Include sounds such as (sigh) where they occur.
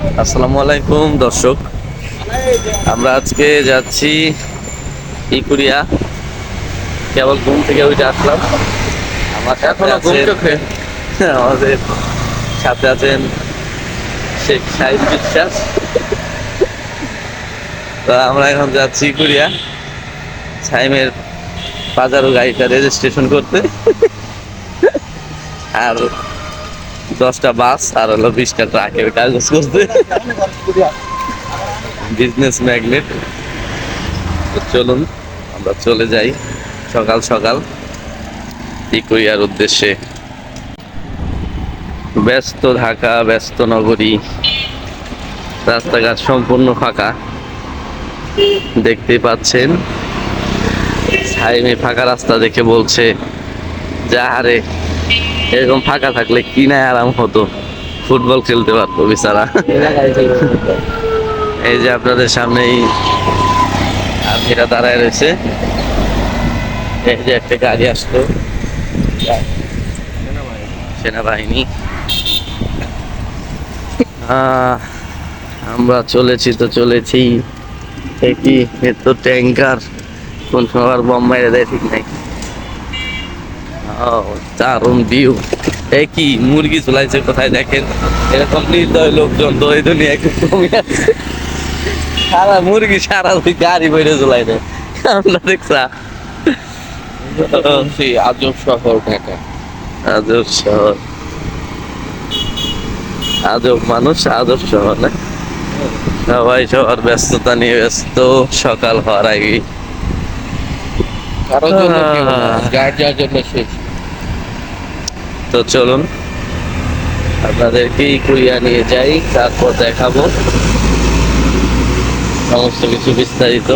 আসসালামু আলাইকুম দর্শক। আমরা আজকে যাচ্ছি ইকুরিয়া। কেবল ঘুম থেকে ওইটা আসলাম। আমার সাথে এখনও ঘুম চোখে। (laughs) আমাদের সাথে আছেন শেখ সাহিদ বিশ্বাস। তো আমরা এখন যাচ্ছি ইকুরিয়া। সাইমের বাজারও গাড়িটা রেজিস্ট্রেশন করতে। আর দশটা বাস আর হলো বিশটা ট্রাকের কাগজ করতে বিজনেস ম্যাগনেট চলুন, আমরা চলে যাই সকাল সকাল। ইকুরিয়ার উদ্দেশ্যে। ব্যস্ত ঢাকা, ব্যস্ত নগরী। রাস্তাঘাট সম্পূর্ণ ফাঁকা। দেখতে পাচ্ছেন সাইমে ফাঁকা রাস্তা দেখে বলছে, যা হারে। এরকম ফাঁকা থাকলে কি না আরাম হতো? ফুটবল খেলতে পারতো বেচারা। এই যে আপনাদের সামনেই আর্মিরা দাঁড়ায় রয়েছে। এই যে একটা গাড়ি আসলো। সেনাবাহিনী। আমরা চলেছি তো চলেছি। এ কি এ তো ট্যাঙ্কার কোন সময় বম মেরে দেয় ঠিক নাই। দারুণ ভিউ এ কি মুরগি কোথায় দেখেন? এরকম নির্দয় লোকজন তো এই দুনিয়া খুব কমে আছে। সারা মুরগি সারা ওই গাড়ি দেয়। আমরা দেখছা আজব শহর ঢাকা। আজব শহর। আজব মানুষ আজব শহর না? সবাই সবার ব্যস্ততা নিয়ে ব্যস্ত সকাল হওয়ার আগে কারোর জন্য কেউ না, যার যার জন্য শেষ তো চলুন আপনাদেরকে কুরিয়া নিয়ে যাই তারপর দেখাবো। সমস্ত কিছু বিস্তারিত।